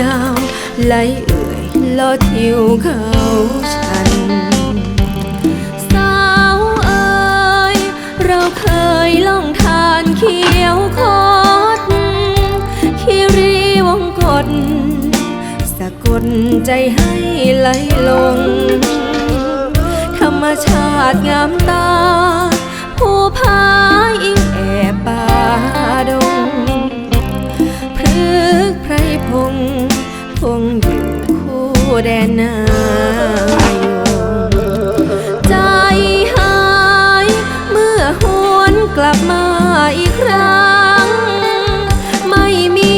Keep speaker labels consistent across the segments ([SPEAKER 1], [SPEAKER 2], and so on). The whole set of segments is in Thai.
[SPEAKER 1] ยาวไหลเอื่อยลอดทิวเขาชัน สาวเอ๋ยเราเคยล่องทานเขียวคดคีรีวงกฏสะกดใจให้ไหลลง ธรรมชาติงามตา ผู้พาอิงแอบป่าดง งอยู่คู่แดนนายงใจหายเมื่อหวนกลับมาอีกครั้ง ไม่มี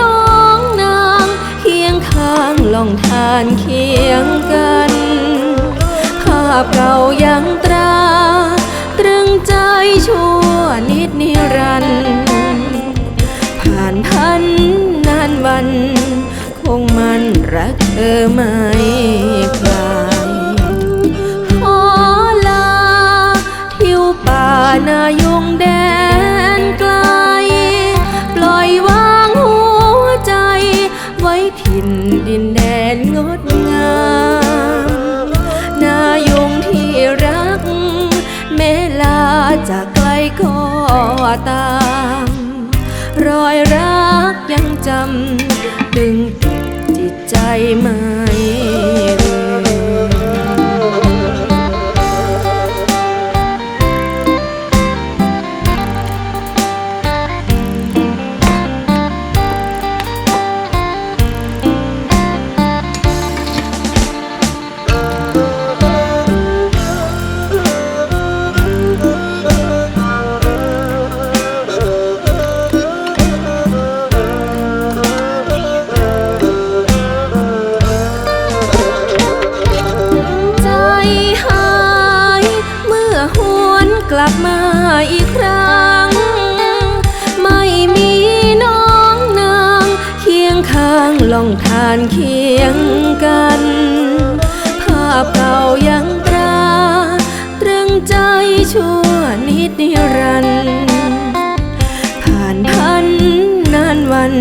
[SPEAKER 1] น้องนางเคียงข้างลองทานเคียงกัน ภาพเก่ายัง เธอไม่คลายขอลาทิวป่านายงแดนไกล ปล่อยวางหัวใจ ไว้ถิ่นดินแดนงดงามนายงที่รัก แม้ลาจากไกลก็ตาม รอยรักยังจำดึง ใจไหม ลับมาอีกครั้ง ไม่มีน้องนางเคียงข้างลองทานเคียงกัน ภาพเก่ายังตราตรึงใจชั่วนิดนิรันดร์ผ่านพันนานวัน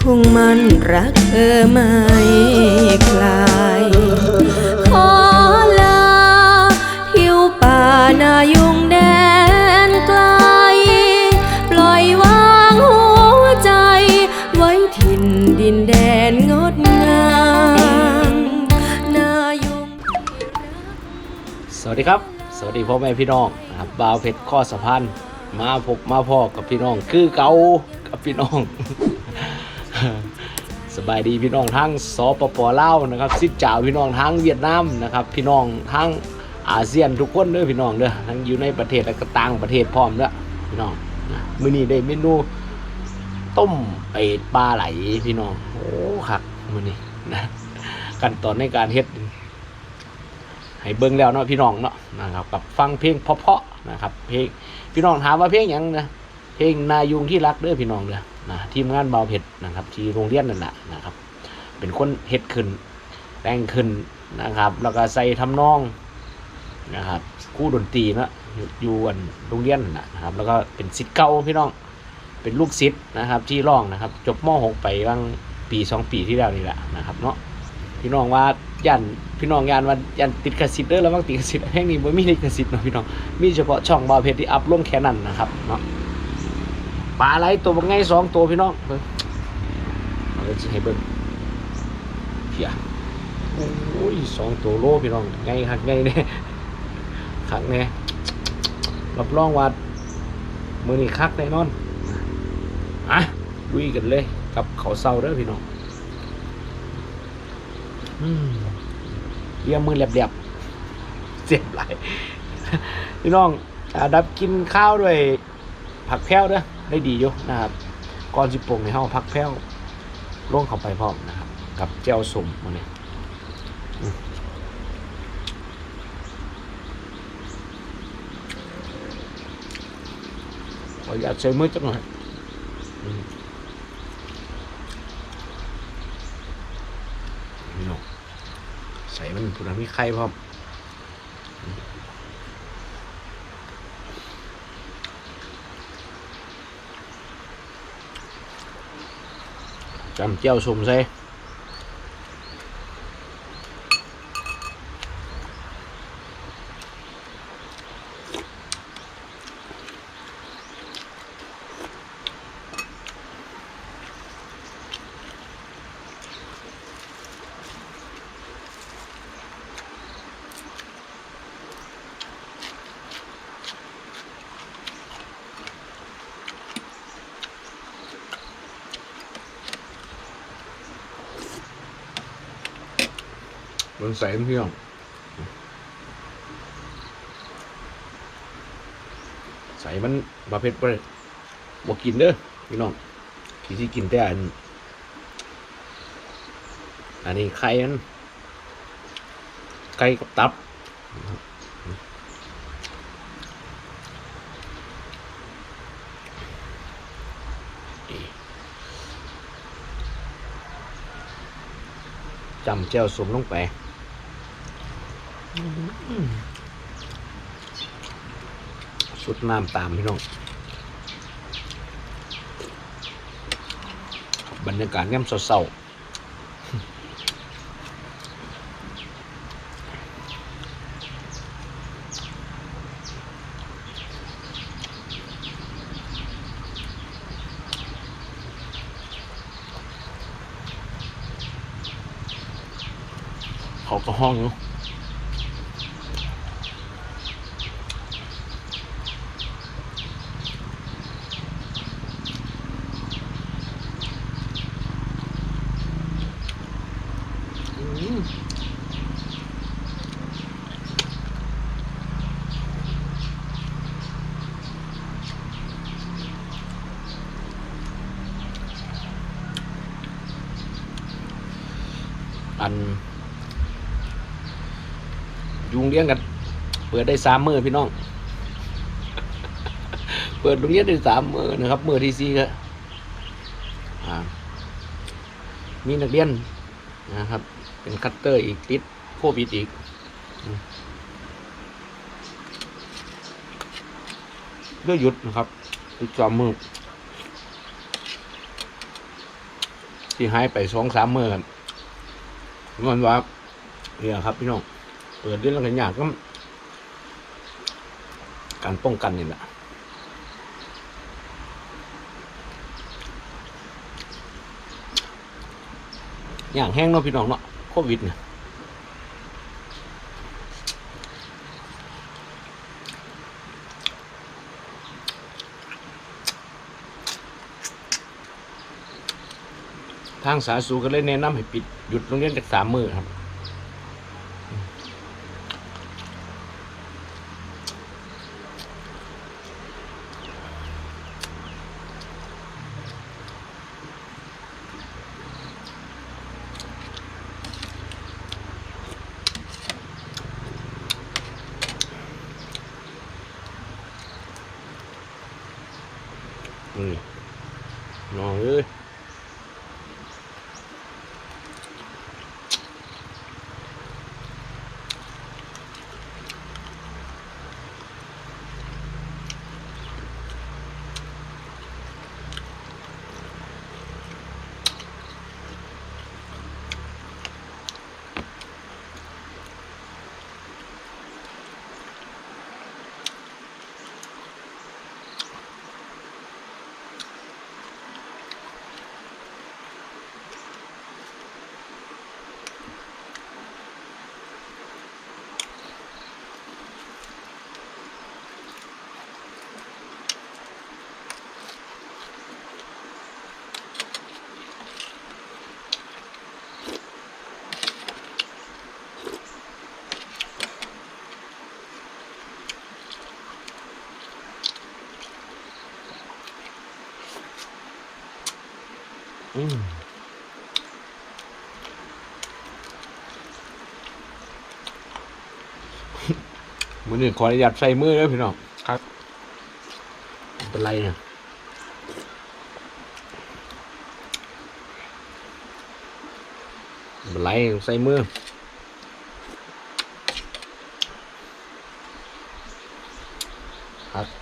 [SPEAKER 1] คงมันรักเธอไม่คลายขอลาทิวป่านาย วั
[SPEAKER 2] สดีครับ สวัสดีพ่อแม่พี่น้องนะครับบ่าวเพชรข้อสะพานมาพบมาพ่อกับพี่น้อง คือเก่ากับพี่น้อง สบายดีพี่น้องทั้งสปปลาวนะครับซิจ่าพี่น้องทั้งเวียดนามนะครับ พี่น้องทั้งอาเซียนทุกคนเด้อพี่น้องเด้อทั้งอยู่ในประเทศและก็ต่างประเทศพร้อมเด้อพี่น้องมื้อนี้ได้เมนูต้มเป็ดปลาไหลพี่น้องโอ้คักมื้อนี้นะขั้นตอนในการเฮ็ด ให้เบิ่งแล้วเนาะพี่น้องเนาะนะครับกับฟังเพลงเพราะๆนะครับ เพลงพี่น้องถามว่าเพลงหยังนะเพลงนายุงที่รักเด้อพี่น้องเด้อนะทีมงานเบาเผ็ดนะครับ ที่โรงเรียนนั่นแหละนะครับ เป็นคนเฮ็ดขึ้นแต่งขึ้นนะครับ แล้วก็ใส่ทำนองนะครับคู่ดนตรีเนาะอยู่อันโรงเรียนน่ะนะครับ แล้วก็เป็นศิษย์เก่าพี่น้องเป็นลูกศิษย์นะครับ ที่ร้องนะครับ จบม .6 ไปบางปีสองปีที่แล้วนี่แหละนะครับเนาะพี่น้องว่า ยันพี่น้องยันว่ายันติดกระสิทธิ์เด้อแล้วบางติดกระสิทธิ์เพลงนี้บ่มีลิขสิทธิ์เนาะพี่น้องมีเฉพาะช่องบาวเพจที่อัพลงแค่นั้นนะครับเนาะปลาไหลตัวบักไงสองตัวพี่น้องเบิ่งเอาเลยสิให้เบิ่งเพียโอ้ยสองตัวโลพี่น้องไงคักไงแน่คักแน่รับรองว่ามือนี้คักแน่นอนอะลุยกันเลยกับเขาวเซาเด้อพี่น้อง เรียมมือแหลบๆเจ็บไหลายพี่น้องดับกินข้าวด้วยผักแพ้วเด้อได้ดีอยู่นะครับก่อนสิปรุงในห้องผักแพ้วลงเข้าไปพร้อมนะครับ กับแจ่วสมมาเนี่ยอืมขออยากใช้มือจักหน่อยอืมพี่น้อง ใส่มันมีไข่พร้อมจำเจ้าสมใช่ มันใส่เพียงใส่มันบาเพ็ดไปบอกกินเด้อพี่น้องที่ที่กินแต่อันอันนี้ไข่มันไข่กับตับจำเจ้าสมลงไป สุดน้ำตามพี่น้อง บรรยากาศย่ำเศร้าเขาก็ห้องเนาะอืม อัน ยุงเลี้ยงกัน เปิดได้สามมือพี่น้อง เปิดโรงเรียนได้สามมือนะครับมือที่สี่ก็อ่ามีนักเรียนนะครับ เป็นคัตเตอร์อีกติดโควิดอีกเลือหยุดนะครับอีกสองมือที่หายไปสองสามมือ งอนว่าเนี่ยครับ พี่น้องเปิดเรื่องกันยากก็การป้องกันนี่แหละอย่างแห้งเนาะพี่น้องเนาะโควิดเนี่ย ทางสาธารณสุขก็เลยแนะนำให้ปิดหยุดโรงเรียนจากสามมือครับนี่น้องเอ้ย อืมมือหนึ่งขออนุญาตใส่มือเลยพี่น้องครับไม่เป็นไรเนี่ยไม่เป็นไรใส่มือครับ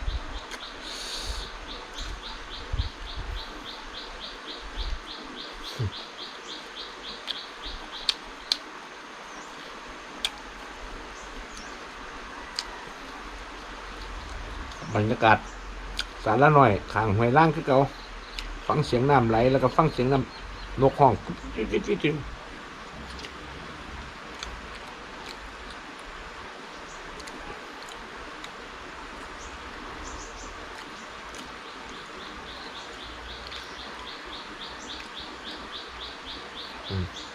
[SPEAKER 2] บรรยากาศสารละหน่อยขางหวยล่างคือเก่าฟังเสียงน้ำไหลแล้วก็ฟังเสียงน้ำนกห้อง จิ๊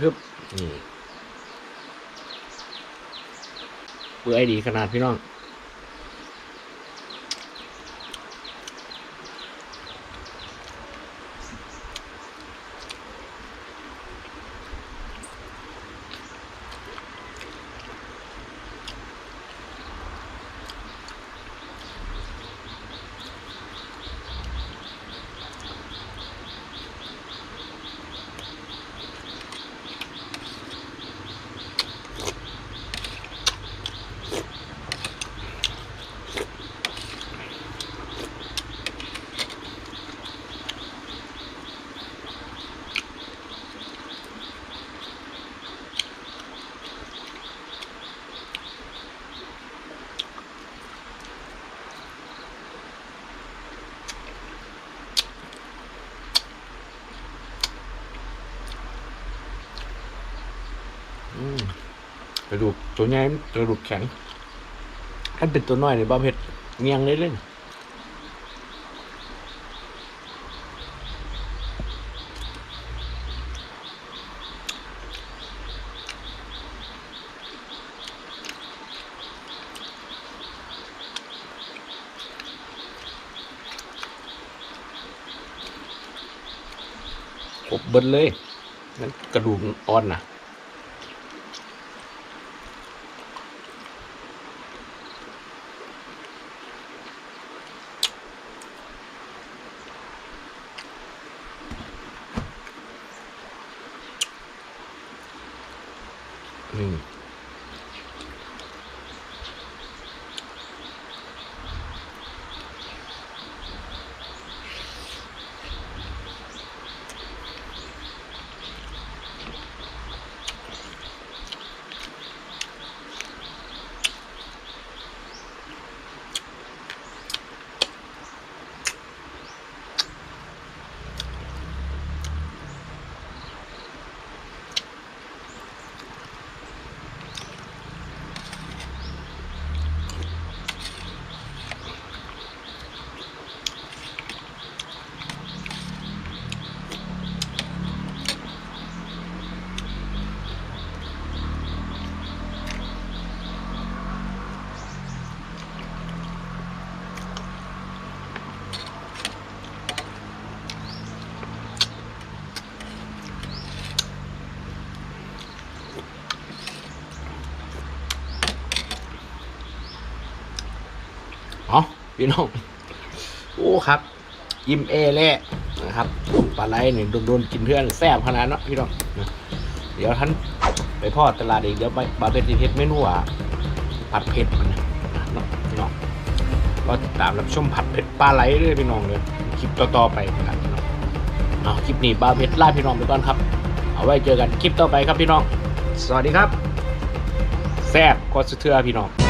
[SPEAKER 2] ฮึบนี่เปื่อยดีขนาดพี่น้อง อืมก ระดูกตัวใหญ่กระดูกแข็งถ้าเป็นตัวน้อยเนี่ยบ้าเพชรเงียงเลยเล่นครบเบิดเลยนั่นกระดูกอ่อนนะ อืม อ๋อพี่น้อง โอ้ครับอิ่มเอเล่นะครับปลาไหลเนี่ยโดนๆกินเพื่อนแซ่บขนาดเนาะพี่น้องนะเดี๋ยวท่านไปพ่อตลาดอีกเดี๋ยวไปบาเป็นที่เพชรเมนูอะผัดเผ็ดมันนะเนาะพี่น้องก็ติดตามรับชมผัดเผ็ดปลาไหลด้วยพี่น้องเลยคลิปต่อๆไปนะครับพี่น้องเอาคลิปนี้บาเพชรลาพี่น้องไปก่อนครับ เอาไว้เจอกันคลิปต่อไปครับพี่น้อง สวัสดีครับ แซ่บกดสุดเทือพี่น้อง